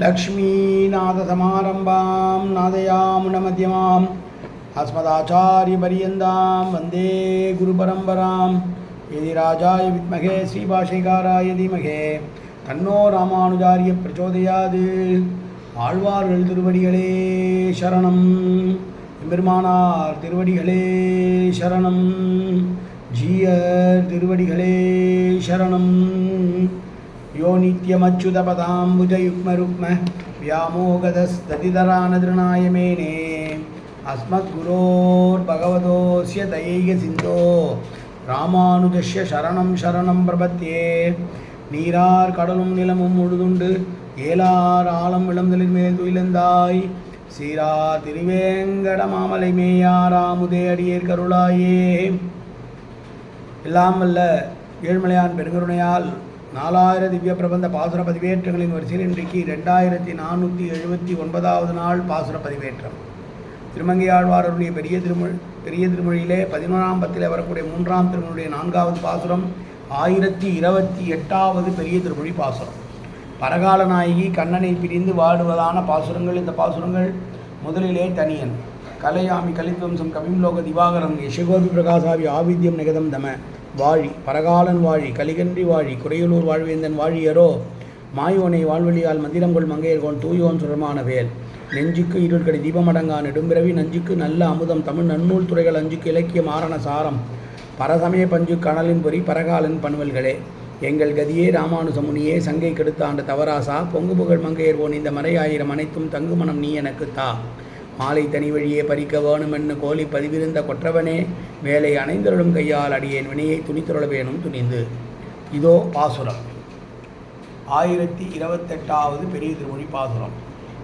लक्ष्मीनाथसमारम्भां नादयामुनमध्यमाम् अस्मदाचार्यपर्यन्तां वन्दे गुरुपरम्परां यदि राजाय विद्महे श्रीभाषिकाराय धीमहे தன்னோ ராமானுஜாரிய பிரச்சோதயாது ஆழ்வார்கள் திருவடிகளே சரணம் எம்பெருமானார் திருவடிகளே சரணம் ஜீயர் திருவடிகளே சரணம் யோ நித்யமச்சுதபதாம்புஜயுக்மருக்ம व्यामोगदस्ततितरानदृणाय मेने अस्मद्गुरोर्भगवतोऽस्य दयैकसिन्धो ராமானுஜஸ்ய சரணம் சரணம் பிரபத்தியே நீரார் கடலும் நிலமும் முழுதுண்டு ஏலார் ஆலம் விளந்தலின் மேல் துயிலந்தாய் சீரா திருவேங்கட மாமலை மேயாராமுதே அடியேர் கருளாயே எல்லாம் வல்ல ஏழ்மலையான் பெருங்கருணையால் நாலாயிர திவ்ய பிரபந்த பாசுர பதிவேற்றங்களின் வரிசையில் இன்றைக்கு ரெண்டாயிரத்தி நானூற்றி எழுபத்தி ஒன்பதாவது நாள் பாசுர பதிவேற்றம். திருமங்கையாழ்வாரருடைய பெரிய திருமொழி பெரிய திருமொழியிலே பதினோராம் பத்தில் வரக்கூடிய மூன்றாம் திருமொழியுடைய நான்காவது பாசுரம் ஆயிரத்தி இருபத்தி எட்டாவது பெரிய திருமொழி பாசுரம். பரகால நாயகி கண்ணனை பிரிந்து வாடுவதான பாசுரங்கள் இந்த பாசுரங்கள் முதலிலே தனியன். கலையாமி கலித்வம்சம் கவிம்லோக திவாகரம் யசகோபி பிரகாசாவி ஆவித்யம் நிகதம் தம. வாழி பரகாலன் வாழி கலிகன்றி வாழி குறையலூர் வாழ்வேந்தன் வாழியரோ மாயோனை வாழ்வழியால் மந்திரங்கொள் மங்கையர்கோன் தூயோன் சுரமான வேல். நெஞ்சுக்கு இருள்கடி தீபமடங்கா நெடும்பிறவி நஞ்சுக்கு நல்ல அமுதம் தமிழ் நன்னூல் துறைகள் அஞ்சுக்கு இலக்கிய மாரண சாரம். பரசமய பஞ்சு கணலின் பொறி பரகாலன் பன்வல்களே. எங்கள் கதியே ராமானுசமுனியே சங்கை கெடுத்த ஆண்டு தவராசா பொங்கு புகழ் மங்கையர்வோன் இந்த மறையாயிரம் அனைத்தும் தங்குமணம் நீ எனக்கு தா. மாலை தனி வழியே பறிக்க வேணுமென்னு கோழி பதிவிருந்த கொற்றவனே வேலை அணைந்தருளும் கையால் அடியேன் வினையை துணித்தருள வேணும் துணிந்து. இதோ பாசுரம். ஆயிரத்தி இருபத்தெட்டாவது பெரிய திருமொழி பாசுரம்.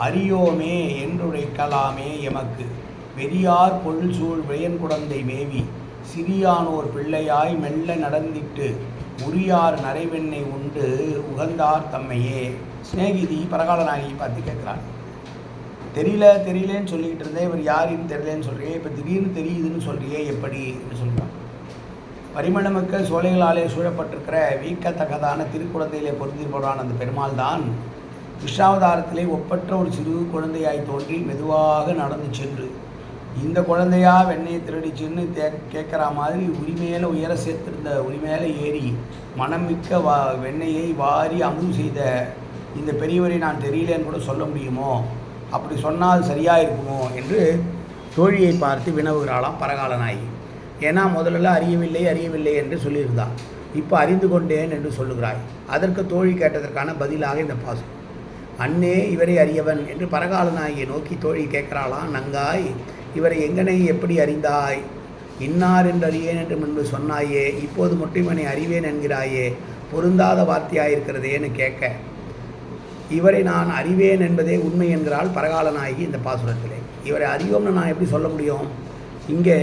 அறியோமே என்றுரைக்கலாமே எமக்கு. வெறியார் பொருள் சூழ் வியன் மேவி. சிறியானோர் பிள்ளையாய் மெல்ல நடந்திட்டு உரியார் நரைவெண்ணை உண்டு உகந்தார் தம்மையே. சிநேகிதி பரகாலநாயகி பார்த்து கேட்கிறான். தெரியல தெரியலேன்னு சொல்லிக்கிட்டு இருந்தேன். இவர் யாருன்னு தெரியலன்னு சொல்றியே இப்போ திடீர்னு தெரியுதுன்னு சொல்றியே எப்படி என்று சொல்கிறான் மக்கள் சோலைகளாலே சூழப்பட்டிருக்கிற வீக்கத்தக்கதான திருக்குழந்தையிலே பொருந்திருப்பவரான அந்த பெருமாள் தான் கிருஷ்ணாவதாரத்திலே ஒப்பற்ற ஒரு சிறு குழந்தையாய் தோன்றி மெதுவாக நடந்து சென்று இந்த குழந்தையா? வெண்ணையை திருடிச்சுன்னு தே கேட்குற மாதிரி உரிமையில உயர சேர்த்திருந்த உரிமையில ஏறி மனமிக்க வா வெண்ணையை வாரி அமுது செய்த இந்த பெரியவரை நான் தெரியலேன்னு கூட சொல்ல முடியுமோ? அப்படி சொன்னால் சரியாக இருக்குமோ என்று தோழியை பார்த்து வினவுகிறாளாம் பரகாலநாயகி ஏன்னா முதல்ல அறியவில்லை அறியவில்லை என்று சொல்லியிருந்தான் இப்போ அறிந்து கொண்டேன் என்று சொல்லுகிறாய். அதற்கு தோழி கேட்டதற்கான பதிலாக இந்த பாசம் அண்ணே இவரை அறியவன் என்று பரகால நோக்கி தோழி கேட்கிறாளாம். நங்காய் இவரை எங்கனை எப்படி அறிந்தாய்? இன்னார் என்று அறியேன் என்று முன்பு சொன்னாயே இப்போது மட்டும் இவனை அறிவேன் என்கிறாயே பொருந்தாத வார்த்தையாயிருக்கிறதேன்னு கேட்க. இவரை நான் அறிவேன் என்பதே உண்மை என்கிறாள் பரகால நாயகி இந்த பாசுரத்திலே. இவரை அறிவோம்னு நான் எப்படி சொல்ல முடியும்? இங்கே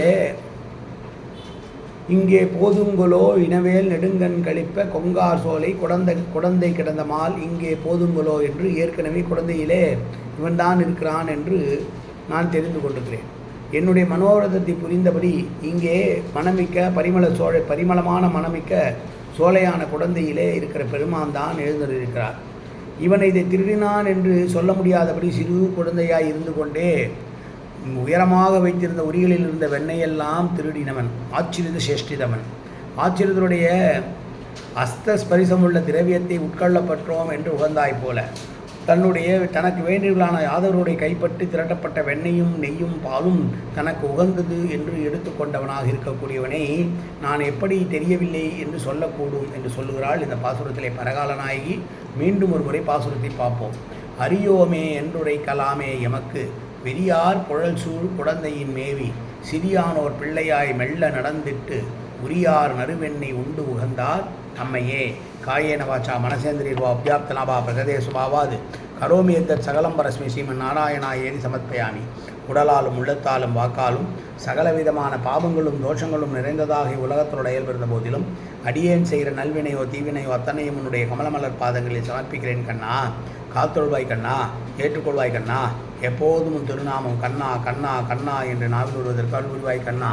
இங்கே போதுங்கொலோ இனவேல் நெடுங்கண் கழிப்ப கொங்கார் சோலை குழந்தை குழந்தை கிடந்த மால் இங்கே போதுங்களோ என்று ஏற்கனவே குழந்தையிலே இவன்தான் இருக்கிறான் என்று நான் தெரிந்து கொண்டிருக்கிறேன். என்னுடைய மனோரதத்தை புரிந்தபடி இங்கே மணமிக்க பரிமள சோழ பரிமளமான மணமிக்க சோலையான குழந்தையிலே இருக்கிற பெருமான் தான் எழுந்திருக்கிறார். இவன் இதை திருடினான் என்று சொல்ல முடியாதபடி சிறு குழந்தையாய் இருந்து கொண்டே உயரமாக வைத்திருந்த உரிகளில் இருந்த வெண்ணையெல்லாம் திருடினவன் ஆச்சரித சேஷ்டிதவன். ஆச்சரியத்தினுடைய அஸ்த ஸ்பரிசமுள்ள திரவியத்தை உட்கொள்ளப்பட்டோம் என்று உகந்தாய் போல. தன்னுடைய தனக்கு வேண்டியவர்களான யாதவருடைய கைப்பட்டு திரட்டப்பட்ட வெண்ணையும் நெய்யும் பாலும் தனக்கு உகந்தது என்று எடுத்துக்கொண்டவனாக இருக்கக்கூடியவனை நான் எப்படி தெரியவில்லை என்று சொல்லக்கூடும் என்று சொல்லுகிறாள் இந்த பாசுரத்திலே பரகால நாயகி மீண்டும் ஒரு முறை பாசுரத்தை பார்ப்போம். அறியோமே என்றுரை கலாமே எமக்கு வெறியார் புழல் சூழ் குழந்தையின் மேவி சிறியானோர் பிள்ளையாய் மெல்ல நடந்திட்டு உரியார் நறுவெண்ணை உண்டு உகந்தார் தம்மையே. காயேன வாச்சா மனசேந்திரியர்வா அபியாப்தலாபா பிரகதேசுபாவாது கரோமி எந்த சகலம் பரஸ்மி ஸ்ரீமன் நாராயணா ஏதி சமர்ப்பயாமி. உடலாலும் உள்ளத்தாலும் வாக்காலும் சகலவிதமான பாவங்களும் தோஷங்களும் நிறைந்ததாக உலகத்தோட இயல்பிருந்த போதிலும் அடியேன் செய்கிற நல்வினையோ தீவினையோ அத்தனையும் உன்னுடைய கமலமலர் பாதங்களில் சமர்ப்பிக்கிறேன் கண்ணா. காத்தொழுவாய் கண்ணா ஏற்றுக்கொள்வாய் கண்ணா. எப்போதும் திருநாமம் கண்ணா கண்ணா கண்ணா என்று நாவில் வருவதற்கு அருள்வாய் கண்ணா.